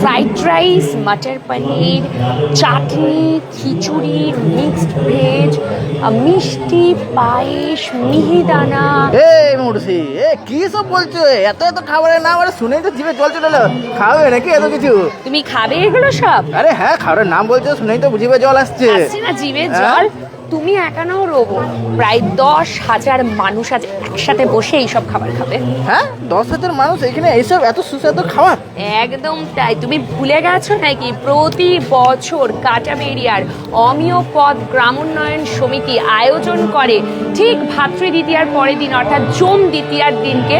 Fried rice matar paneer chutney khichdi mixed veg মিষ্টি পায়েস মিহিদানা এই মুর্শি এ কি সব বলছো? এত এত খাবারের নাম আরে শুনেই তো জিভে জল চলে এলো। খাবে নাকি এত কিছু? তুমি খাবে এগুলো সব? আরে হ্যাঁ খাবারের নাম বলছো শুনেই তো জিভে জল আসছে। আসছে না জিভে হ্যাঁ? জল তুমি একানাও রোবো। প্রায় দশ হাজার মানুষ আজ একসাথে বসে এইসব খাবার খাবে। হ্যাঁ? দশ হাজার মানুষ এখানে এইসব এত সুস্বাদু খাবার? একদম তাই। তুমি ভুলে গেছো নাকি? প্রতি বছর কাটাবেরিয়ার অমিয় পদ গ্রামোন্নয়ন সমিতি আয়োজন করে ঠিক ভাতৃ দ্বিতীয়ার পরের দিন অর্থাৎ জম দ্বিতীয়ার দিনকে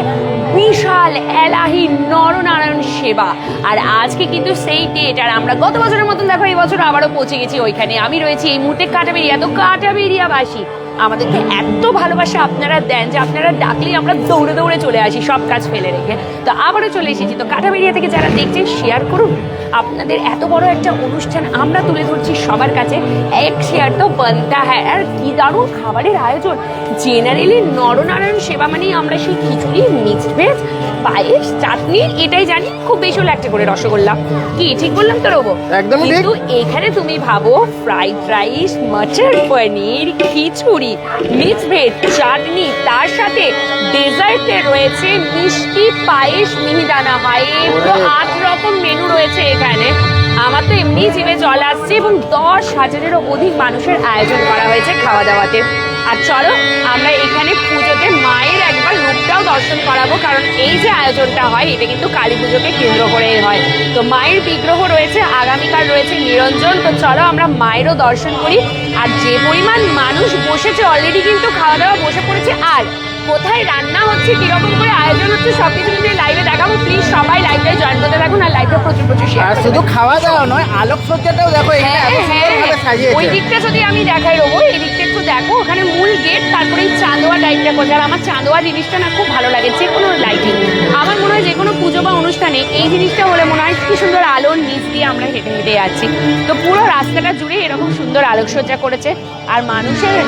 বিশাল এলাহি নরনারায়ণ সেবা। আর আজকে কিন্তু সেই ডেট আর আমরা গত বছরের মতন দেখো এই বছর আবারও পৌঁছে গেছি ওইখানে। আমি রয়েছি এই মুহূর্তে কাটাবেরিয়া। তো কাটাবেরিয়াবাসী আমাদেরকে এত ভালোবাসা আপনারা দেন যে আপনারা ডাকলেই আমরা দৌড়ে দৌড়ে চলে আসি, সব কাজ ফেলে রেখে। তো আবারও চলে এসেছি। তো কাটাবেরিয়া থেকে যারা দেখছেন শেয়ার করুন। আপনাদের এত বড় একটা অনুষ্ঠান আমরা তুলে ধরছি সবার কাছে। এক শেয়ার তো বানতা হ্যাঁ আর কি দারুণ খাবারের আয়োজন। জেনারেলি নরনারায়ণ সেবা মানেই আমরা সেই খিচুড়ি মিক্সড ভেজ পায়েস চাটনি এটাই জানি। খুব বেশি হলো একটা করে রসগোল্লা। কি ঠিক বললাম তো রবো একদমই ঠিক। কিন্তু এখানে তুমি ভাবো fried rice matar paneer khichdi mix veg chutney তার সাথে ডেজার্টে রয়েছে মিষ্টি পায়েস মিহিদানা। হয় পুরো আট রকম মেনু রয়েছে এখানে। আমার তো এমনি জিভে জল আসছে এবং দশ হাজারেরও অধিক মানুষের আয়োজন করা হয়েছে খাওয়া দাওয়াতে আর চলো আমরা এখানে পুজোতে মায়ের একবার রূপটাও দর্শন করাবো, কারণ এই যে আয়োজনটা হয়, এটা কিন্তু কালী পুজোকে কেন্দ্র করেই হয়। তো মায়ের বিগ্রহ রয়েছে, আগামীকাল রয়েছে নিরঞ্জন। তো চলো আমরা মায়েরও দর্শন করি। আর যে পরিমাণ মানুষ বসেছে অলরেডি কিন্তু খাওয়া দাওয়া বসে পড়েছে। আর কোথায় রান্না হচ্ছে, কীরকম করে আয়োজন হচ্ছে সব কিছু লাইভে দেখাবো। প্লিজ সবাই লাইভে জয়েন করতে থাকুন আর লাইভে প্রচুর প্রচুর আর শুধু খাওয়া দাওয়া নয় আলোক সজ্জাটাও দেখো এখানে এত হ্যাঁ, সুন্দরভাবে ওই দিকটা যদি আমি দেখাই রবো এই দিকটা একটু দেখো ওখানে মূল গেট তারপরে এই চাঁদোয়া টাইপটা করছে আর আমার চাঁদোয়া জিনিসটা না খুব ভালো লাগে যে কোনো লাইটিং আমার মনে হয় যে কোনো পুজো বা অনুষ্ঠানে এই জিনিসটা হলে মনে হয় কি সুন্দর আলোর নিচ দিয়ে আমরা হেঁটে হেঁটে যাচ্ছি। তো পুরো রাস্তাটা জুড়ে এরকম সুন্দর আলোকসজ্জা করেছে। আর মানুষের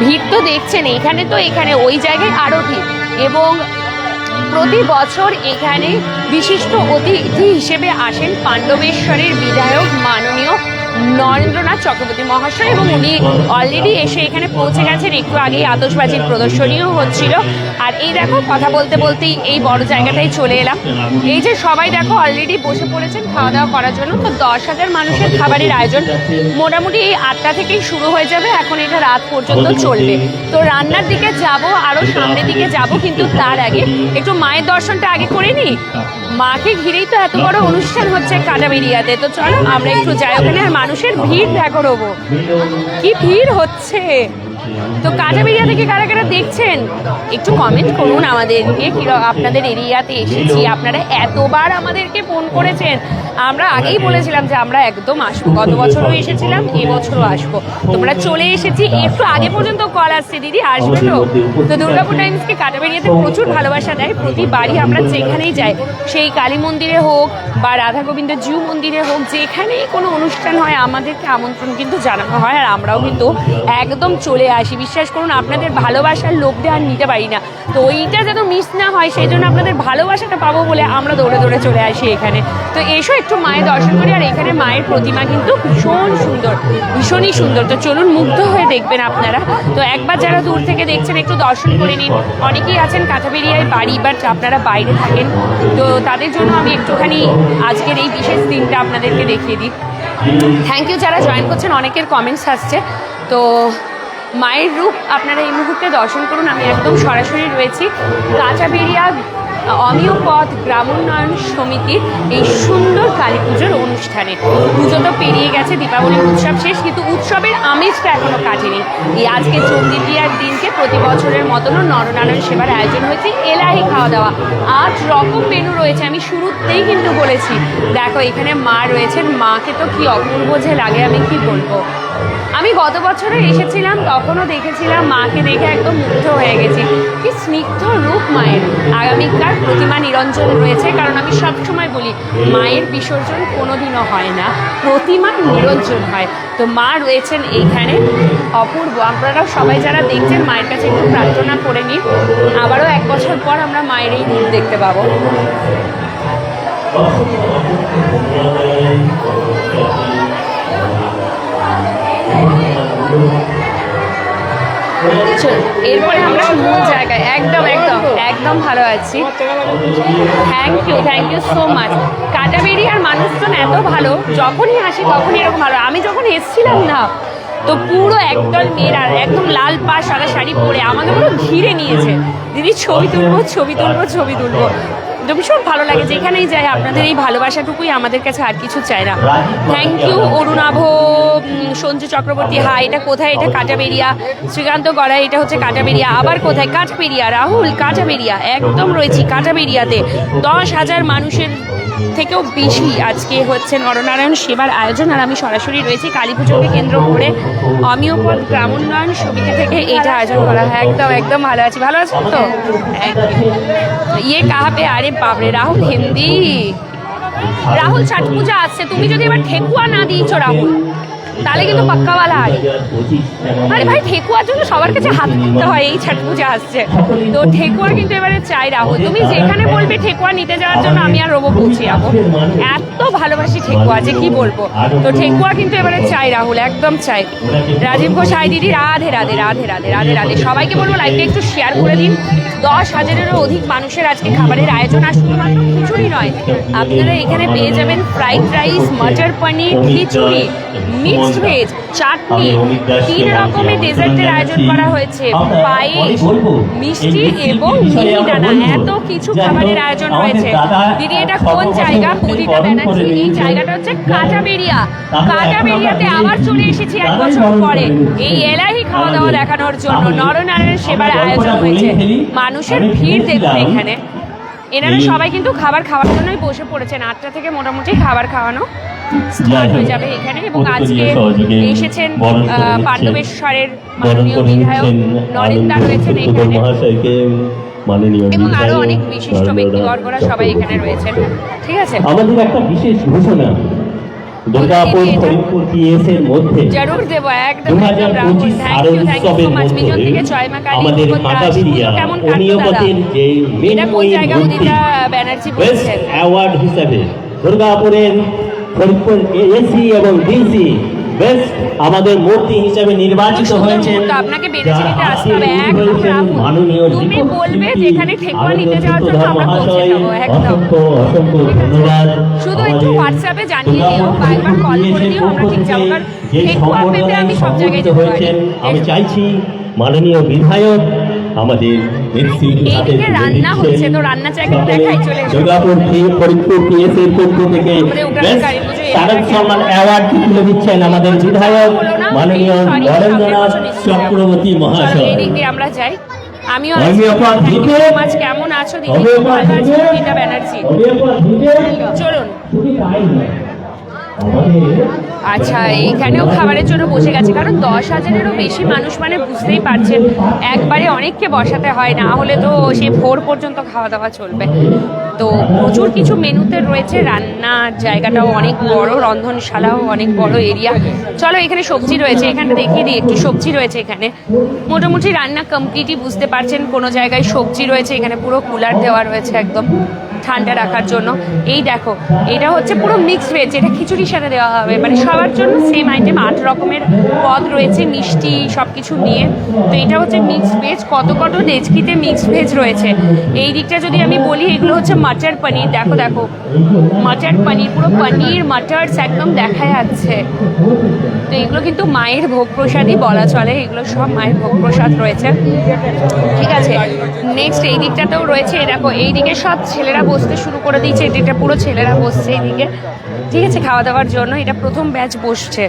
ভিড় তো দেখছেন এখানে তো এখানে ওই জায়গায় আরও ভিড়। এবং প্রতি বছর এখানে বিশিষ্ট অতিথি হিসেবে আসেন পাণ্ডবেশ্বরের বিধায়ক মাননীয় নরেন্দ্রনাথ চক্রবর্তী মহাশয় এবং উনি অলরেডি এসে এখানে পৌঁছে গেছেন। একটু আগেই আতসবাজির প্রদর্শনীও হচ্ছিল। আর এই দেখো, কথা বলতে বলতেই এই বড় জায়গাটাই চলে এলাম। এই যে সবাই দেখো অলরেডি বসে পড়েছেন, খাওয়া দাওয়া করার জন্য। তো দশ হাজার মানুষের খাবারের আয়োজন মোটামুটি এই আটটা থেকেই শুরু হয়ে যাবে। এখন এটা রাত পর্যন্ত চলবে। তো রান্নার দিকে যাব আরও সামনের দিকে যাব, কিন্তু তার আগে একটু মায়ের দর্শনটা আগে করে নিই। মাকে ঘিরেই তো এত বড় অনুষ্ঠান হচ্ছে কাটাবেরিয়াতে তো চলো, আমরা একটু যাই। ওখানে আর মানুষের ভিড় দেখো রবো কি ভিড় হচ্ছে? তো কাটাবেরিয়া থেকে কারা কারা দেখছেন? একটু কমেন্ট করুন আমাদেরকে। আপনাদের এরিয়াতে এসেছি। আপনারা এতবার আমাদেরকে ফোন করেছেন। আমরা আগেই বলেছিলাম যে আমরা একদম আসব। গত বছরও এসেছিলাম এবছরও আসব। তোমরা চলে এসেছি একটু আগে পর্যন্ত কল আসছে দিদি। আসবে তো? তো দুর্গাপুর টাইমসকে কাটাবেরিয়াতে প্রচুর ভালোবাসা দেয়। প্রতিবারই আমরা যেখানেই যাই সেই কালী মন্দিরে হোক বা রাধা গোবিন্দ জিউ মন্দিরে হোক যেখানেই কোনো অনুষ্ঠান হয় আমাদেরকে আমন্ত্রণ কিন্তু জানানো হয়। আর আমরাও কিন্তু একদম চলে আসি। বিশ্বাস করুন আপনাদের ভালোবাসার লোভটা আর নিতে পারি না। তো ওইটা যেন মিস না হয় সেই জন্য আপনাদের ভালোবাসাটা পাবো বলে আমরা দৌড়ে দৌড়ে চলে আসি এখানে। তো এসো একটু মায়ের দর্শন করি, আর এখানে মায়ের প্রতিমা কিন্তু ভীষণ সুন্দর, ভীষণই সুন্দর। তো চলুন মুগ্ধ হয়ে দেখবেন আপনারা। তো একবার যারা দূর থেকে দেখছেন, একটু দর্শন করে নিন। অনেকেই আছেন কাঁথাবেরিয়ায় বাড়ি বাট আপনারা বাইরে থাকেন। তো তাদের জন্য আমি একটুখানি আজকের এই বিশেষ দিনটা আপনাদেরকে দেখিয়ে দিই। থ্যাংক ইউ যারা জয়েন করছেন, অনেকের কমেন্টস আসছে। তো মায়ের রূপ আপনারা এই মুহূর্তে দর্শন করুন। আমি একদম সরাসরি রয়েছি। কাঁচাবেরিয়া পথ গ্রামোন্নয়ন সমিতির এই সুন্দর কালী পুজোর অনুষ্ঠানে। পুজো তো পেরিয়ে গেছে, দীপাবলির উৎসব শেষ, কিন্তু উৎসবের আমেজটা এখনও কাটেনি। এই আজকে চন্দ্রিদিয়ার দিনকে প্রতি বছরের মতনও নরনারায়ণ সেবার আয়োজন হয়েছে, এলাহি খাওয়া দাওয়া। আট রকম মেনু রয়েছে, আমি শুরুতেই কিন্তু বলেছি। দেখো, এখানে মা রয়েছেন, মাকে তো কি অপূর্ব যে লাগে, আমি কি বলব? আমি গত বছরে এসেছিলাম, তখনও দেখেছিলাম মাকে দেখে একদম মুগ্ধ হয়ে গেছি। কি স্নিগ্ধ রূপ মায়ের। আগামীকাল প্রতিমা নিরঞ্জন রয়েছে, কারণ আমি সবসময় বলি, মায়ের বিসর্জন কোনোদিনও হয় না, প্রতিমা নিরঞ্জন হয়। তো মা রয়েছেন এইখানে, অপূর্ব। আপনারাও সবাই যারা দেখছেন, মায়ের কাছে একটু প্রার্থনা করে নিন। আবারও এক বছর পর আমরা মায়ের এই রূপ দেখতে পাবো। এরপরে আমরা মূল জায়গায়। একদম একদম একদম ভালো আছি। Thank you thank you so much কাটাবেরি আর মানুষজন এত ভালো, যখনই আসি তখনই এরকম ভালো। আমি যখন এসছিলাম না, তো পুরো একদল মেয়েরা একদম লাল পা, সাদা শাড়ি পরে আমাকে পুরো ঘিরে নিয়েছে। দিদি, ছবি তুলবো ছবি তুলবো ছবি তুলবো। তো ভীষণ ভালো লাগে যেখানেই যাই আপনাদের এই ভালোবাসাটুকুই আমাদের কাছে আর কিছু চাই না। থ্যাংক ইউ অরুণাভ সঞ্জু চক্রবর্তী হা এটা কোথায়? এটা কাটাবেরিয়া। শ্রীকান্ত গড়াই, এটা হচ্ছে কাটাবেরিয়া। আবার কোথায়? কাঠবেরিয়া রাহুল, কাটাবেরিয়া, একদম রয়েছি কাটাবেরিয়াতে। দশ হাজার মানুষের থেকেও বেশি আজকে হচ্ছে নরনারায়ণ সেবার আয়োজন, আর আমি সরাসরি রয়েছি কালী পুজোকে কেন্দ্র করে। অমিয়পদ গ্রামোন্নয়ন সমিতি থেকে এইটা আয়োজন করা হয়। একদম একদম ভালো আছি। ভালো আছেন তো? ইয়ে কাহাবে? আরে বাবরে রাহুল হিন্দি রাহুল, ছট পূজা আসছে তুমি যদি এবার ঠেকুয়া না দিয়েছ রাহুল তাহলে কিন্তু পাক্কাওয়ালা আরে। আরে ভাই, ঠেকুয়ার জন্য সবার কাছে হাত দিতে হয়, এই ছট পূজা আসছে। তো ঠেকুয়া কিন্তু এবারে চাই রাহুল তুমি যেখানে বলবে ঠেকুয়া নিতে যাওয়ার জন্য আমি আর রোবো পৌঁছে যাব। এত ভালোবাসি ঠেকুয়া, যে কি বলব? তো ঠেকুয়া কিন্তু এবারে চাই রাহুল, একদম চাই। রাজীব ঘোষ হাই দিদি, রাধে রাধে রাধে রাধে রাধে রাধে। সবাইকে বলব লাইভটা একটু শেয়ার করে দিন। দশ হাজারেরও অধিক মানুষের আজকে খাবারের আয়োজন, আর শুধুমাত্র খিচুড়ি নয়, আপনারা এখানে পেয়ে যাবেন fried rice matar paneer, khichdi mixed veg chutney তিন রকমের ডেজার্টের আয়োজন করা হয়েছে। পায়েস মিষ্টি এবং মিহিদানা এত কিছু খাবারের আয়োজন রয়েছে। দিদি এটা কোন জায়গা? পুরিটা ব্যানার্জি এই জায়গাটা হচ্ছে কাটাবেরিয়া কাটাবেরিয়াতে আবার চলে এসেছি এক বছর পরে। এই এলাহি খাওয়া দাওয়া দেখানোর জন্য নরনারায়ণ সেবার আয়োজন হয়েছে। মানুষের ভিড় দেখুন এখানে। এনারা সবাই কিন্তু খাবার খাওয়ার জন্যই বসে পড়েছেন। আটটা থেকে মোটামুটি খাবার খাওয়ানো স্টার্ট হয়ে যাবে এখানে এবং আজকে এসেছেন পাণ্ডবেশ্বরের মাননীয় বিধায়ক নরেন্দা রয়েছেন এখানে। এবং আরও অনেক বিশিষ্ট ব্যক্তিবর্গরা সবাই এখানে রয়েছেন। ঠিক আছে? আমাদের একটা বিশেষ ঘোষণা। দুর্গাপুর ফরিদপুর পিএস এর মধ্যে দু হাজার পঁচিশ আরও উৎসবের মধ্যে আমাদের মাতাবিরিয়া যে মৃন্ময়ী মূর্তি বেস্ট অ্যাওয়ার্ড হিসাবে দুর্গাপুরের ফরিদপুর এসি এবং ডিসি বেস্ট আমাদের মূর্তি হিসাবে নির্বাচিত হয়েছে। আপনাকে নিতে আসতে হবে, একদম মাননীয় তুমি বলবে যেখানে ঠেকুয়া নিতে যাওয়ার জন্য আমরা পৌঁছে একদম। অসংখ্য অসংখ্য ধন্যবাদ। শুধু একটু হোয়াটসঅ্যাপে জানিয়ে দিও বা একবার কল করে দিও আমরা ঠিক যাব কারণ ঠেকুয়া পেতে আমি সব জায়গায় যেতে পারি। আমি চাইছি মাননীয় বিধায়ক আমাদের রান্না হচ্ছে, তো জায়গাটা দেখাই, চলে। দুর্গাপুর ফরিদপুর পক্ষ থেকে সম্মান অ্যাওয়ার্ড তুলে দিচ্ছেন আমাদের বিধায়ক মাননীয় নরেন্দ্রনাথ। চক্রবর্তী মহাশয়। আমরা যাই। আমিও কেমন আছো দিদি? ব্যানার্জি। চলুন শুধু তাই নয়, আমাদের আচ্ছা এইখানেও খাবারের জন্য বসে গেছে, কারণ দশ হাজারেরও বেশি মানুষ মানে বুঝতেই পারছেন, একবারে অনেককে বসাতে হয়, না হলে তো সে ভোর পর্যন্ত খাওয়া দাওয়া চলবে। তো প্রচুর কিছু মেনুতে রয়েছে, রান্নার জায়গাটাও অনেক বড়, রন্ধনশালাও অনেক বড় এরিয়া। চলো, এখানে সবজি রয়েছে এখানে দেখিয়ে দিই, একটু সবজি রয়েছে এখানে। মোটামুটি রান্না কমপ্লিটই বুঝতে পারছেন, কোনো জায়গায় সবজি রয়েছে, এখানে পুরো কুলার দেওয়া রয়েছে একদম। ঠান্ডা রাখার জন্য। এই দেখো, এটা হচ্ছে পুরো মিক্সড ভেজ এটা খিচুড়ির সাথে দেওয়া হবে। মানে সবার জন্য সেম আইটেম আট রকমের পদ রয়েছে, মিষ্টি সব কিছু নিয়ে। তো এটা হচ্ছে মিক্সড ভেজ কত কত ডেচকিতে মিক্সড ভেজ রয়েছে। এই দিকটা যদি আমি বলি, এগুলো হচ্ছে মাটার পনির। দেখো দেখো, মাটার পনির, পুরো পনির মাটার্স একদম দেখা যাচ্ছে। তো এগুলো কিন্তু মায়ের ভোগ প্রসাদই বলা চলে, এগুলো সব মায়ের ভোগ প্রসাদ রয়েছে। ঠিক আছে নেক্সট এই দিকটাতেও রয়েছে দেখো, এই দিকে সব ছেলেরা বসতে শুরু করে দিয়েছে, এটা পুরো ছেলেরা বসছে এইদিকে ঠিক আছে, খাওয়া দাওয়ার জন্য এটা প্রথম ব্যাচ বসছে।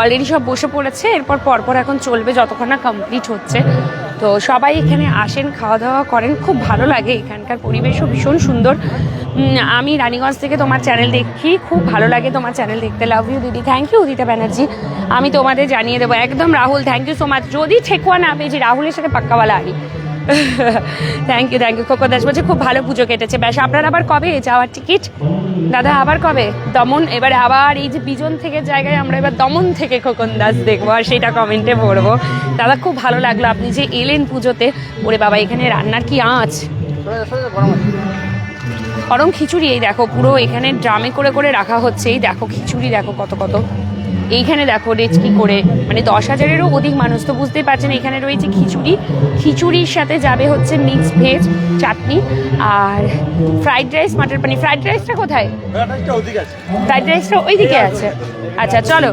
অলরেডি সব বসে পড়েছে, এরপর পরপর এখন চলবে, যতক্ষণ না কমপ্লিট হচ্ছে। তো সবাই এখানে আসেন, খাওয়া দাওয়া করেন, খুব ভালো লাগে এখানকার পরিবেশও ভীষণ সুন্দর। আমি রানীগঞ্জ থেকে তোমার চ্যানেল দেখি, খুব ভালো লাগে তোমার চ্যানেল দেখতে। লাভ ইউ দিদি। Thank you Udita Banerjee. আমি তোমাদের জানিয়ে দেবো, একদম Rahul thank you so much যদি ঠেকুয়া না পেয়েছি, রাহুলের সাথে পাক্কাওয়ালা আনি thank you thank you Khoko Das বলছে, খুব ভালো পুজো কেটেছে। ব্যাস, আপনার আবার কবে যাওয়ার টিকিট দাদা, আবার কবে? দমন, এবারে আবার এই যে বিজন থেকে জায়গায় আমরা এবার দমন থেকে খোকন দাস দেখব, আর সেটা কমেন্টে পড়ব দাদা, খুব ভালো লাগল আপনি যে এলেন পুজোতে। ওরে বাবা, এখানে রান্নার কি আঁচ? গরম খিচুড়ি, এই দেখো, পুরো এখানে ড্রামে করে করে রাখা হচ্ছে। এই দেখো, খিচুড়ি, দেখো কত কত। এইখানে দেখো রেচকি করে? মানে দশ হাজারেরও অধিক মানুষ তো বুঝতেই পারছেন এখানে রয়েছে খিচুড়ি। খিচুড়ির সাথে যাবে হচ্ছে মিক্স ভেজ চাটনি আর fried rice matar paneer fried রাইসটা কোথায়? ফ্রাইড রাইসটা ওইদিকে আছে। আচ্ছা চলো।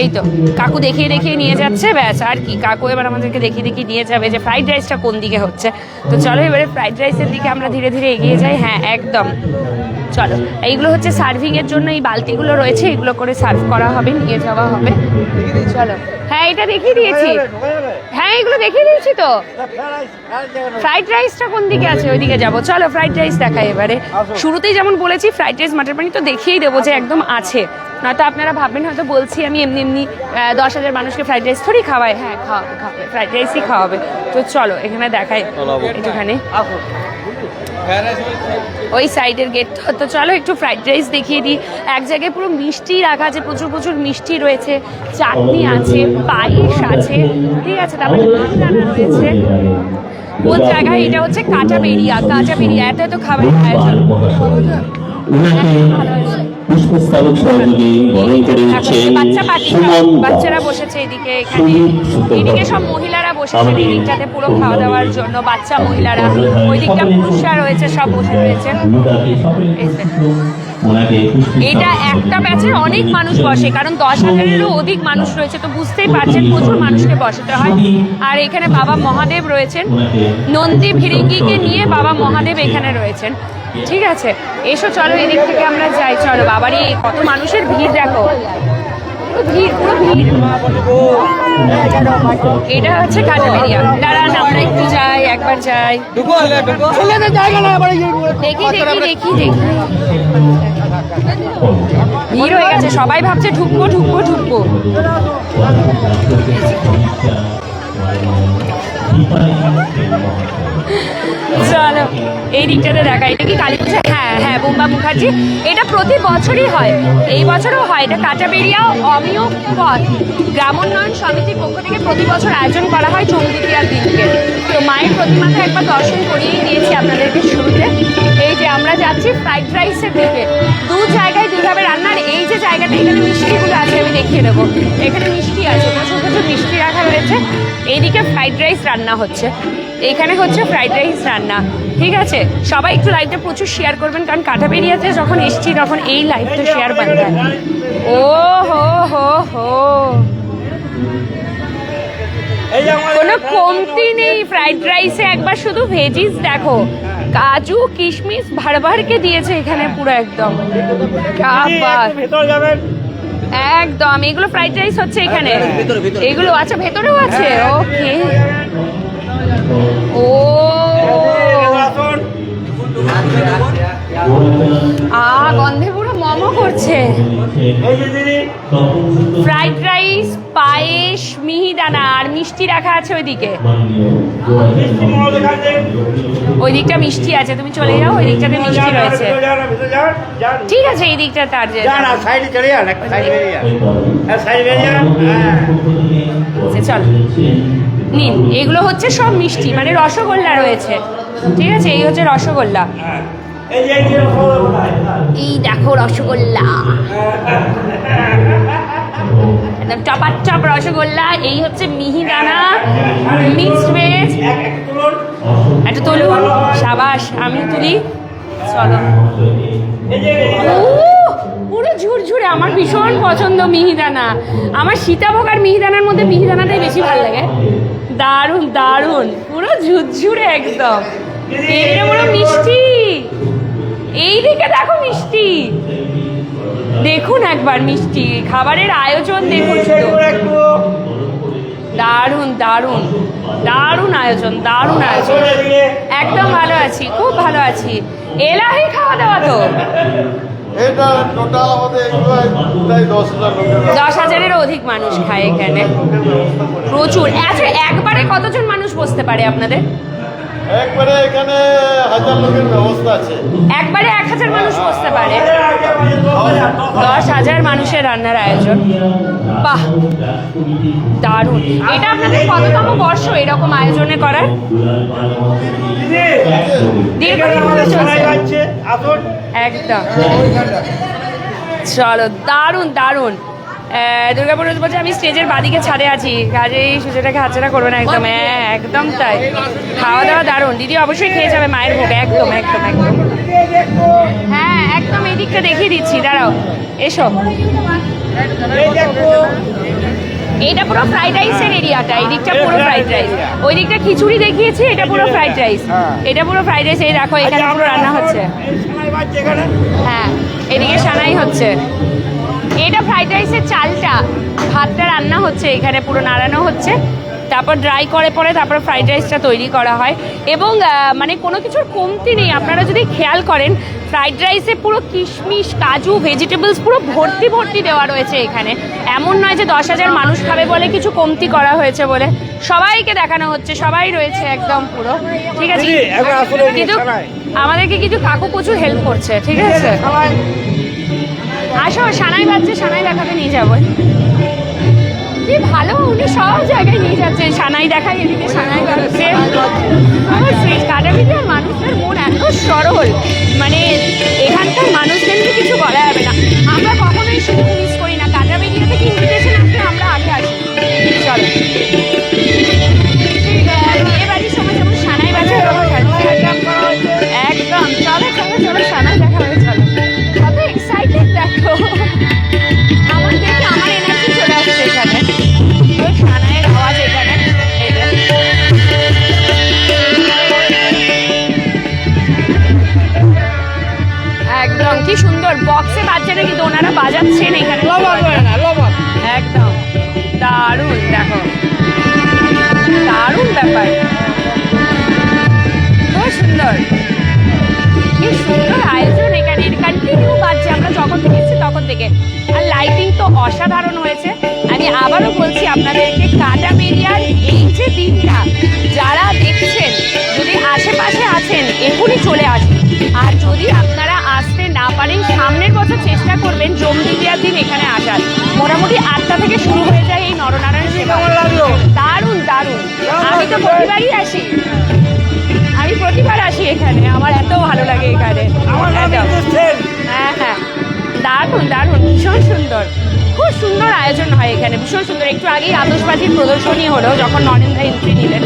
এই তো কাকু দেখিয়ে দেখিয়ে নিয়ে যাচ্ছে ব্যাস আর কি। কাকু এবার আমাদেরকে দেখিয়ে দেখিয়ে নিয়ে যাবে যে ফ্রাইড রাইসটা কোন দিকে হচ্ছে। তো চলো এবারে ফ্রাইড রাইসের দিকে আমরা ধীরে ধীরে এগিয়ে যাই। হ্যাঁ একদম। চলো এইগুলো হচ্ছে সার্ভিংয়ের জন্য এই বালতিগুলো রয়েছে এগুলো করে সার্ভ করা হবে নিয়ে যাওয়া হবে। চলো। হ্যাঁ এটা দেখিয়ে দিয়েছি। হ্যাঁ এগুলো দেখিয়ে দিয়েছি তো। ফ্রাইড রাইসটা কোন দিকে আছে? ওইদিকে যাব। চলো ফ্রাইড রাইস দেখাই এবারে। শুরুতেই যেমন বলেছি ফ্রাইড রাইস মাটার পানি তো দেখিয়েই দেবো যে একদম আছে। নয়তো আপনারা ভাববেন হয়তো বলছি আমি এমনি এমনি দশ হাজার মানুষকে ফ্রাইড রাইস থোড়ি খাওয়াই। হ্যাঁ খাওয়াবে খাওয়াবে ফ্রাইড রাইসই খাওয়াবে। তো চলো এখানে দেখাই একটুখানি। ওই সাইডের গেট তো চলো একটু ফ্রাইড রাইস দেখিয়ে দিই। এক জায়গায় পুরো মিষ্টি রাখা আছে প্রচুর প্রচুর মিষ্টি রয়েছে। চাটনি আছে পায়েস আছে। ঠিক আছে তারপরে মিহিদানা রয়েছে। কোন জায়গায় এটা হচ্ছে কাঁচা বেরিয়া কাঁচা বেরিয়া এত এত খাবার আয়োজন ওনাকে পুষ্পস্তবক সহযোগে বরণ করে নিচ্ছেন সুমন বাচ্চারা বসেছে এদিকে এখানে। এদিকে সব মহিলারা বসেছে এই দিকটাতে পুরো খাওয়া দাওয়ার জন্য বাচ্চা মহিলারা। ওই দিকটা পুরুষরা রয়েছে সব বসে রয়েছে। ওনাকে সকলে এই যে। ওনাকে পুষ্পস্তবক এটা একটা ব্যাচের অনেক মানুষ বসে কারণ দশ হাজারেরও অধিক মানুষ রয়েছে তো বুঝতেই পারছেন প্রচুর মানুষকে বসাতে হয়। আর এখানে বাবা মহাদেব রয়েছেন। নন্দী ভিরিঙ্গিকে নিয়ে বাবা মহাদেব এখানে রয়েছেন। ঠিক আছে, এসো চলো এদিক থেকে আমরা যাই, চলো বাবারই কত মানুষের ভিড় দেখো। ভিড় ভিড়। এটা হচ্ছে কাটাবেরিয়া দাঁড়ান, আমরা একটু যাই, একবার যাই। দেখি দেখি দেখি দেখি। ভিড় হয়ে গেছে, সবাই ভাবছে ঢুকবো ঢুকবো ঢুকবো। চলো, এই দিকটাতে দেখা, এটা কি কালী পুজো হ্যাঁ হ্যাঁ বোম্বা মুখার্জি। এটা প্রতি বছরই হয়। এই বছরও হয়। এটা কাটাবেরিয়া অমিয় পথ। গ্রামোন্নয়ন সমিতির পক্ষ থেকে প্রতি বছর আয়োজন করা হয় চৌদ্বিতীয়ার দিনকে। তো মায়ের প্রতিমাকে একবার দর্শন করিয়েই দিয়েছি আপনাদেরকে শুরুতে। এই যে আমরা যাচ্ছি ফ্রাইড রাইসের দিকে। দু জায়গায় দুইভাবে রান্নার এই যে জায়গাটা, এখানে মিষ্টিগুলো আছে, আমি দেখিয়ে দেবো। এখানে মিষ্টি আছে, প্রচুর প্রচুর মিষ্টি রাখা রয়েছে। এইদিকে ফ্রাইড রাইস রান্না হচ্ছে। এখানে হচ্ছে ফ্রাইড রাইস রান্না। ঠিক আছে? সবাই একটু লাইভটা প্রচুর শেয়ার করবেন কারণ কাটাবেরিয়াতে যখন এসছি তখন এই লাইভটা শেয়ার বান্ধব ও হো হো হো। কোনো কমতি নেই ফ্রাইড রাইসে একবার শুধু ভেজিস দেখো। কাজু কিশমিশ ভাড়ভাড়কে দিয়েছে এখানে পুরো একদম। ক্যা বাত। একদম এগুলো ফ্রাইড রাইস হচ্ছে এখানে। এগুলো আচ্ছা ভেতরেও আছে ওকে ও। করছে ফ্রাইড রাইস পায়েস মিহিদানা আর মিষ্টি রাখা আছে ওইদিকে। ওই দিকটা মিষ্টি আছে তুমি চলে যাও ওই দিকটাতে মিষ্টি রয়েছে। ঠিক আছে এই দিকটা তার যে সাইডে চলে যান সাইডে বেরিয়ে যান। সাইডে বেরিয়ে যান আচ্ছা, চল। নিন এগুলো হচ্ছে সব মিষ্টি মানে রসগোল্লা রয়েছে। ঠিক আছে এই হচ্ছে রসগোল্লা। এই দেখো রসগোল্লা একদম টপাটপ রসগোল্লা এই হচ্ছে মিহিদানা মিক্সড ভেজ একটা তুলুন সাবাস আমি তুলি চলো পুরো ঝুরঝুরে আমার ভীষণ পছন্দ মিহিদানা আমার সীতাভোগ আর মিহিদানার মধ্যে মিহিদানাটাই বেশি ভালো লাগে দারুণ দারুণ পুরো ঝুরঝুরে একদম পুরো মিষ্টি এই দিকে দেখো মিষ্টি। দেখুন একবার মিষ্টি খাবারের আয়োজন দেখুন দারুণ দারুণ দারুণ আয়োজন দারুণ আয়োজন। একদম ভালো আছি খুব ভালো আছি। এলাহি খাওয়া দাওয়া তো। দশ হাজারের অধিক মানুষ খায় এখানে। প্রচুর। আচ্ছা একবারে কতজন মানুষ বসতে পারে আপনাদের? একবারে এখানে হাজার লোকের ব্যবস্থা আছে। একবারে এক হাজার মানুষ বসতে পারে। দশ হাজার মানুষের রান্নার আয়োজন। বাহ, দারুণ। এটা আপনাদের কততম বর্ষ এরকম আয়োজনে করার? একদম। চলো, দারুণ দারুণ। আহ, দুর্গাপুর বলছে আমি স্টেজের বাদিকে ছাড়ে আছি। কাজেই সুযোগটাকে হাতছাড়া করবে না একদম। হ্যাঁ একদম তাই। খাওয়া দাওয়া দারুণ। দিদি অবশ্যই খেয়ে যাবে মায়ের ভোগ। একদম একদম একদম। হ্যাঁ একদম এই দিকটা দেখিয়ে দিচ্ছি। দাঁড়াও। এসো। এটা পুরো ফ্রাইড রাইসের এরিয়াটা এই দিকটা পুরো ফ্রাইড রাইস ওই দিকটা খিচুড়ি দেখিয়েছি এটা পুরো ফ্রাইড রাইস এটা পুরো ফ্রাইড রাইস এই দেখো এখানে পুরো রান্না হচ্ছে। হ্যাঁ এদিকে সানাই হচ্ছে। এটা ফ্রাইড রাইসের চালটা। ভাতটা রান্না হচ্ছে এখানে পুরো নাড়ানো হচ্ছে। তারপর ড্রাই করে পরে তারপর ফ্রাইড রাইসটা তৈরি করা হয়। এবং মানে কোনো কিছুর কমতি নেই। আপনারা যদি খেয়াল করেন ফ্রাইড রাইসে পুরো কিশমিশ কাজু ভেজিটেবলস পুরো ভর্তি ভর্তি দেওয়া রয়েছে এখানে। এমন নয় যে দশ হাজার মানুষ খাবে বলে কিছু কমতি করা হয়েছে বলে। সবাইকে দেখানো হচ্ছে সবাই রয়েছে একদম পুরো। ঠিক আছে? কিন্তু আমাদেরকে কিছু কাকু প্রচুর হেল্প করছে ঠিক আছে? আসো, সানাই বাজছে সানাই দেখাতে নিয়ে যাব। কি ভালো, উনি সব জায়গায় নিয়ে যাচ্ছে। সানাই দেখাই এদিকে, সানাই বাজছে আমার সেই কাটাবিটিয়ার মানুষের মন এত সরল। মানে এখানকার মানুষদেরকে কিছু বলা যাবে না। আমরা কখনোই শুধু মিস করি না। কাটাবিটিয়া থেকে ইনভিটেশন আসলে আমরা আগে আসি। চলো। এখনই চলে আসুন আর যদি আপনারা আসতে না পারেন সামনের বছর চেষ্টা করবেন জমদিদিয়ার দিন এখানে আসার। মোটামুটি আটটা থেকে শুরু হয়ে যায় এই নরনারায়ণ সেবা। দারুণ দারুণ। আমি তো প্রতিবারই আসি। আমি প্রতিবার আসি এখানে। আমার এত ভালো লাগে এখানে। হ্যাঁ হ্যাঁ। দারুণ দারুণ। ভীষণ সুন্দর। খুব সুন্দর আয়োজন হয় এখানে। ভীষণ সুন্দর। একটু আগেই আতসবাজির প্রদর্শনী হলো যখন নরেন্দ্র এন্ট্রি নিলেন।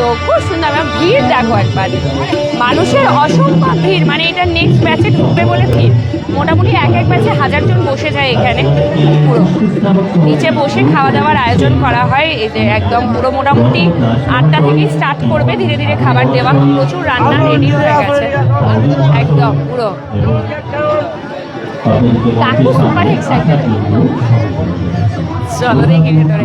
তো খুব সুন্দর এবং ভিড় দেখো একবার। মানুষের অসম্ভব ভিড় মানে এটা নেক্সট ব্যাচে ঢুকবে বলে ভিড়। মোটামুটি এক এক ব্যাচে হাজার জন বসে যায় এখানে, পুরো। নিচে বসে খাওয়া দাওয়ার আয়োজন করা হয় এই যে একদম পুরো মোটামুটি আটটা থেকেই স্টার্ট করবে, ধীরে ধীরে খাবার দেওয়া। প্রচুর রান্না রেডি হয়ে গেছে। একদম পুরো। চলো দেখি ভেতরে।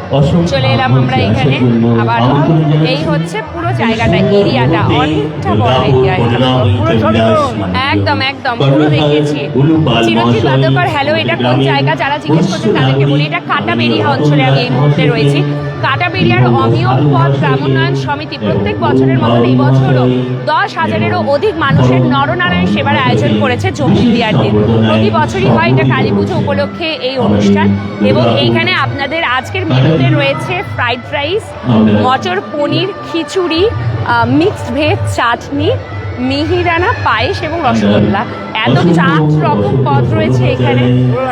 চলে এলাম আমরা এখানে। আবার এই হচ্ছে পুরো জায়গাটা এরিয়াটা অনেকটা বড় এরিয়া একদম একদম পুরো দেখেছি চিরঞ্জিত বাদ্যকর হ্যালো এটা কোন জায়গা যারা জিজ্ঞেস করছেন তাদেরকে বলি এটা কাটাবেরিয়া অঞ্চলে আমি এই মুহূর্তে রয়েছি। কাটাবেরিয়ার অমিয় পথ গ্রামোন্নয়ন সমিতি প্রত্যেক বছরের মতন এই বছরও দশ হাজারেরও অধিক মানুষের নরনারায়ণ সেবার আয়োজন করেছে জমি দিয়ার দিন। প্রতি বছরই হয় এটা কালী পুজো উপলক্ষে এই অনুষ্ঠান। এবং এইখানে আপনাদের আজকের মেনুতে রয়েছে fried rice matar paneer khichdi mixed veg chutney mihidana পায়েস এবং রসগোল্লা। এত কিছু আট রকম পদ রয়েছে এখানে।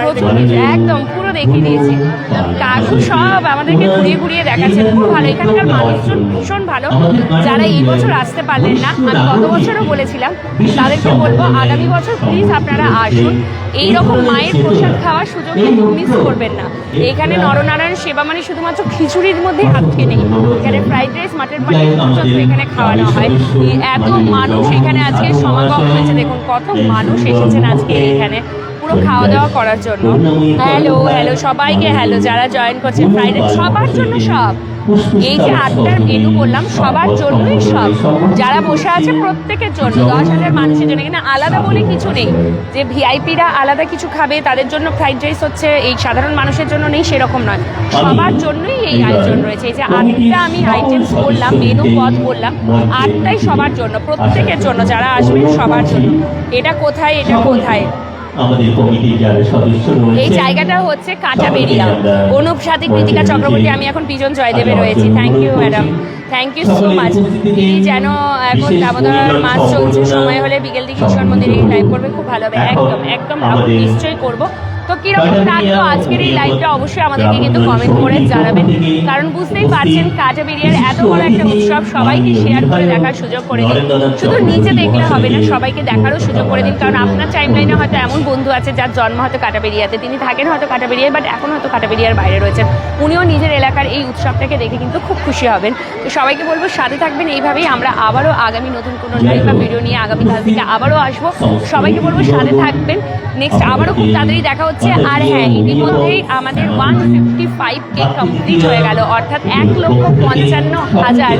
প্রচুর কিছু একদম পুরো দেখিয়ে দিয়েছি। কাকু সব আমাদেরকে ঘুরিয়ে ঘুরিয়ে দেখাচ্ছে। খুব ভালো। এখানকার মানুষজন ভীষণ ভালো। যারা এই বছর আসতে পারলেন না আমি গত বছরও বলেছিলাম তাদেরকে বলব আগামী বছর প্লিজ আপনারা আসুন। এইরকম মায়ের প্রসাদ খাওয়ার সুযোগ মিস করবেন না। এখানে নরনারায়ণ সেবা মানে শুধুমাত্র খিচুড়ির মধ্যে আটকে নেই। এখানে ফ্রাইড রাইস মাটন পানির পর্যন্ত এখানে খাওয়ানো হয়। এত মানুষ এখানে আজকে সমাগম হয়েছে। দেখুন কত মানুষ। এসেছেন আজকে এখানে পুরো খাওয়া দাওয়া করার জন্য। হ্যালো হ্যালো সবাইকে হ্যালো যারা জয়েন করছে ফ্রাইডে সবার জন্য সব। এই যে আটটার মেনু বললাম সবার জন্যই সব। যারা বসে আছে প্রত্যেকের জন্য দশ হাজার মানুষের জন্য। এখানে আলাদা বলে কিছু নেই যে ভিআইপিরা আলাদা কিছু খাবে তাদের জন্য ফ্রাইড রাইস হচ্ছে এই সাধারণ মানুষের জন্য নেই সেরকম নয়। সবার জন্যই এই আয়োজন রয়েছে। এই যে আটটা আমি আইটেমস বললাম মেনু পদ বললাম আটটাই সবার জন্য প্রত্যেকের জন্য যারা আসবেন সবার জন্য। এটা কোথায় এটা কোথায়? আমাদের কমিটির যারা সদস্য রয়েছে এই জায়গাটা হচ্ছে কাটাবেরিয়া অনুপ সাথে কৃতিকা চক্রবর্তী আমি এখন পিজন জয়দেবে রয়েছি। Thank you madam thank you so much দিদি যেন এখন দামোদর মাস চলছে সময় হলে বিকেল দিকে ঈশ্বর মন্দিরে লাইভ করবে খুব ভালো হবে। একদম একদম নিশ্চয়ই করব। তো কীরকম লাগল? আজকের এই লাইভটা অবশ্যই আমাদেরকে কিন্তু কমেন্ট করে জানাবেন। কারণ বুঝতেই পারছেন কাঁটাবেরিয়ার এত বড় একটা উৎসব সবাইকে শেয়ার করে দেখার সুযোগ করে দিন। শুধু নিচে দেখলে হবে না সবাইকে দেখারও সুযোগ করে দিন। কারণ আপনার টাইম লাইনে হয়তো এমন বন্ধু আছে যার জন্ম হয়তো কাটাবেরিয়াতে তিনি থাকেন হয়তো কাটাবেরিয়ায় বাট এখন হয়তো কাটাবেরিয়ার বাইরে রয়েছেন। উনিও নিজের এলাকার এই উৎসবটাকে দেখে কিন্তু খুব খুশি হবেন। তো সবাইকে বলব সাথে থাকবেন এইভাবেই। আমরা আবারও আগামী নতুন কোনো লাইভ বা ভিডিও নিয়ে আগামীকাল থেকে আবারও আসব। সবাইকে বলব সাথে থাকবেন। নেক্সট আবারও খুব তাড়াতাড়ি দেখা হচ্ছে। আর হ্যাঁ ইতিমধ্যেই আমাদের one fifty five K complete হয়ে গেল, অর্থাৎ এক লক্ষ পঞ্চান্ন হাজার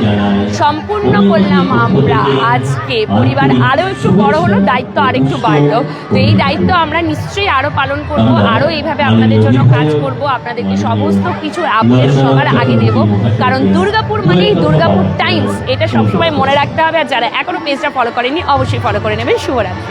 সম্পূর্ণ করলাম আমরা আজকে। পরিবার আরও একটু বড় হলো, দায়িত্ব আরেকটু বাড়লো। তো এই দায়িত্ব আমরা নিশ্চয়ই আরও পালন করব, আরও এইভাবে আপনাদের জন্য কাজ করব, আপনাদেরকে সমস্ত কিছু আপডেট সবার আগে দেব। কারণ দুর্গাপুর মানেই দুর্গাপুর টাইমস এটা সবসময় মনে রাখতে হবে। আর যারা এখনও পেজটা ফলো করেনি, অবশ্যই ফলো করে নেবেন। শুভরাত্রি।